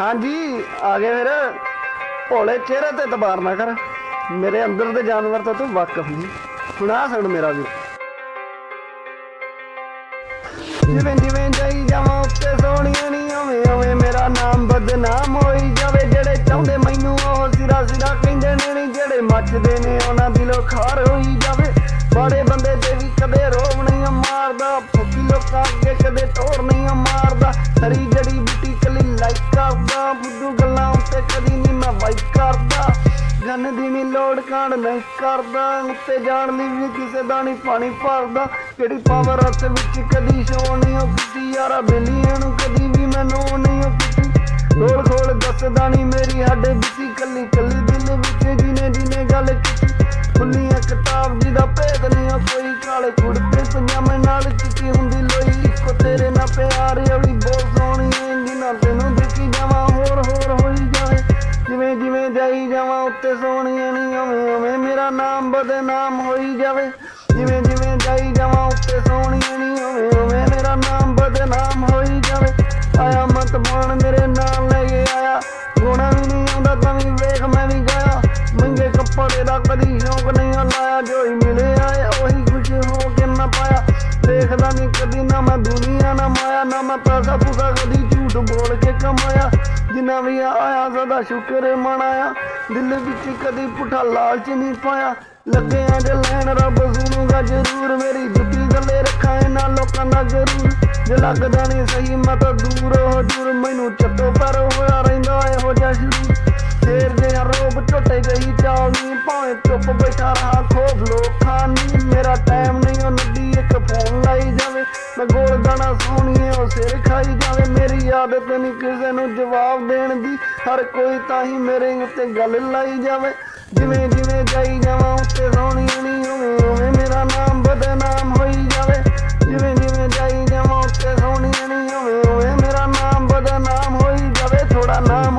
ਹਾਂਜੀ, ਆ ਗਏ ਫਿਰ। ਭੋਲੇ, ਚਿਹਰੇ ਤੇ ਤਬਾਰ ਨਾ ਕਰ। ਮੇਰੇ ਅੰਦਰ ਦੇ ਜਾਨਵਰ ਤੋਂ ਤੂੰ ਵਾਕਿਫ ਨਹੀਂ ਹੁਣ ਆ ਸੁਣ ਮੇਰਾ ਵੀ ਜਿਵੇਂ ਜਿਵੇਂ ਜਾਈ ਜਾਵਾਂ, ਉੱਤੇ ਸੋਹਣੀਆਂ ਨਹੀਂ ਓਵੇਂ ਓਵੇਂ ਮੇਰਾ ਨਾਮ ਬਦਨਾਮ ਹੋਈ ਜਾਵੇ। ਜਿਹੜੇ ਚਾਹੁੰਦੇ ਮੈਨੂੰ, ਉਹ ਸਿਰਾ ਸਿਰਾ ਕਹਿੰਦੇ ਨੇ ਨਹੀਂ ਜਿਹੜੇ ਮੱਚਦੇ ਨੇ, ਉਹਨਾਂ ਦਿਲੋਂ ਖਾਰ ਹੋਈ ਜਾਵੇ। ਬੜੇ ਬੰਦੇ ਤੇ ਵੀ ਕਦੇ ਰੋਬ ਨਹੀਂ ਮਾਰਦਾ। ਫੁੱਕੀ ਲੋਕਾਂ ਅੱਗੇ ਕਦੇ ਟੋਰ ਨਹੀਂ ਮਾਰਦਾ। ਸਰੀ ਗਨ ਦੀ ਨਹੀਂ ਲੋੜ, ਕਾਂਡ ਨਹੀਂ ਕਰਦਾ, ਉੱਤੇ ਜਾਣ ਲਈ ਵੀ ਕਿਸੇ ਦਾ ਨਹੀਂ ਪਾਣੀ ਭਰਦਾ। ਕਿਹੜੀ ਪਾਵਰ ਹੱਥ ਵਿੱਚ ਕਦੀ ਸ਼ੋ ਨਹੀਂ ਉਹ ਕੀਤੀ ਯਾਰਾ ਬੇਲੀਆਂ ਨੂੰ ਕਦੀ ਵੀ ਮੈਨੂੰ ਨਹੀਂ ਉਹ ਕੀਤੀ ਖੋਲ ਖੋਲ ਦੱਸਦਾ ਨਹੀਂ ਮੇਰੀ ਸਾਡੇ ਦਿੱਤੀ ਕੱਲੀ ਕੱਲੀ ਦਿਲ ਵਿੱਚ ਜਿਹਨੇ ਜਿਹਨੇ ਗੱਲ ਕੀਤੀ। ਖੁੱਲੀਆਂ ਕਿਤਾਬ ਜਿਹਦਾ ਭੇਦ ਨਹੀਂ ਕੋਈ ਕਾਲੇ ਕੁੜਤੇ ਪੰਜਾਮੇ ਨਾਲ ਉੱਤੇ ਸੋਹਣੀਆਂ ਨਹੀਂ ਉਵੇਂ ਉਵੇਂ। ਮੇਰਾ ਨਾਮ ਬਦਨਾਮ ਹੋਈ ਜਾਵੇ। ਜਿਵੇਂ ਜਿਵੇਂ ਜਾਈ ਜਾਵਾਂ, ਉੱਤੇ ਸੋਹਣੀਆਂ ਨਹੀਂ ਉਵੇਂ ਉਵੇਂ। ਮੇਰਾ ਨਾਮ ਬਦਨਾਮ ਹੋਈ ਜਾਵੇ। ਆਇਆ ਮਤ ਮਾਣ ਮੇਰੇ ਨਾਲ ਲੈ ਕੇ ਆਇਆ। ਗੋਣਾ ਵੀ ਨਹੀਂ ਆਉਂਦਾ ਤਾਂ ਵੀ ਵੇਖ ਮੈਂ ਵੀ ਗਿਆ ਮਹਿੰਗੇ ਕੱਪੜੇ ਦਾ ਕਦੀ ਸ਼ੌਂਕ ਨਹੀਂ ਲਾਇਆ। ਜੋ ਹੀ ਮਿਲੇ ਆਏ, ਉਹੀ ਖੁਸ਼ ਹੋ ਕੇ ਨਾ ਪਾਇਆ। ਦੇਖਦਾ ਨਹੀਂ ਕਦੀ ਨਾ ਮੈਂ ਦੁਨੀਆ ਨਾ ਮਾਇਆ, ਨਾ ਮੈਂ ਪੈਸਾ ਪੂਸਾ ਕਦੀ ਝੂਠ ਬੋਲ ਕੇ ਕਮਾਇਆ। ਜਿੰਨਾ ਵੀ ਆਇਆ ਸਦਾ ਸ਼ੁਕਰ ਮਨਾਇਆ ਦਿਲ ਵਿੱਚ ਕਦੀ ਪੁੱਠਾ ਲਾਲਚ ਨਹੀਂ ਪਾਇਆ। ਲੱਗੇ ਜੇ ਲੈਣ, ਰੱਬ ਸੁਣੂਗਾ ਜ਼ਰੂਰ। ਮੇਰੀ ਜੁੱਤੀ ਗੱਲੇ ਰੱਖਾਂ, ਇਹਨਾਂ ਲੋਕਾਂ ਦਾ ਜ਼ਰੂਰ। ਜੇ ਲੱਗਦਾ ਨਹੀਂ ਸਹੀ, ਮੈਂ ਤਾਂ ਦੂਰ ਹੋ ਦੂਰ ਮੈਨੂੰ ਚੱਟੋ ਪਰ ਹੋਇਆ ਰਹਿੰਦਾ ਇਹੋ ਜਿਹਾ ਸ਼ੁਰੂ ਫੇਰ ਜੇ ਰੋਬ ਝੋਟੇ ਗਈ ਚਾਲ ਨਹੀਂ ਭਾਵੇਂ ਚੁੱਪ ਬੈਠਾ ਰਹਾ ਖੋਫ ਲੋਕਾਂ ਨਹੀਂ ਮੇਰਾ ਟਾਈਮ ਨਹੀਂ, ਉਹ ਨਦੀ ਇੱਕ ਫੋਨ ਲਾਈ ਜਾਵੇ। ਮੈਂ ਗੋਲ ਗਾਣਾ ਸੋਹਣੀਏ ਉਹ ਸਿਰ ਖਾਈ ਜਾਵੇ, ਮੇਰੀ ਆਦਤ ਨਹੀਂ ਕਿਸੇ ਨੂੰ ਜਵਾਬ ਦੇਣ ਦੀ। ਹਰ ਕੋਈ ਤਾਂ ਹੀ ਮੇਰੇ ਉੱਤੇ ਗੱਲ ਲਾਈ ਜਾਵੇ। ਜਿਵੇਂ ਜਿਵੇਂ ਜਾਈ ਜਾਵਾਂ, ਉੱਤੇ ਸੋਹਣੀ ਨਹੀਂ ਉਵੇਂ ਉਵੇਂ ਮੇਰਾ ਨਾਮ ਬਦਨਾਮ ਹੋਈ ਜਾਵੇ। ਜਿਵੇਂ ਜਿਵੇਂ ਜਾਈ ਜਾਵਾਂ, ਉੱਤੇ ਸੋਹਣੀ ਨਹੀਂ ਉਵੇਂ ਉਵੇਂ ਮੇਰਾ ਨਾਮ ਬਦਨਾਮ ਹੋਈ ਜਾਵੇ। ਥੋੜਾ ਨਾਮ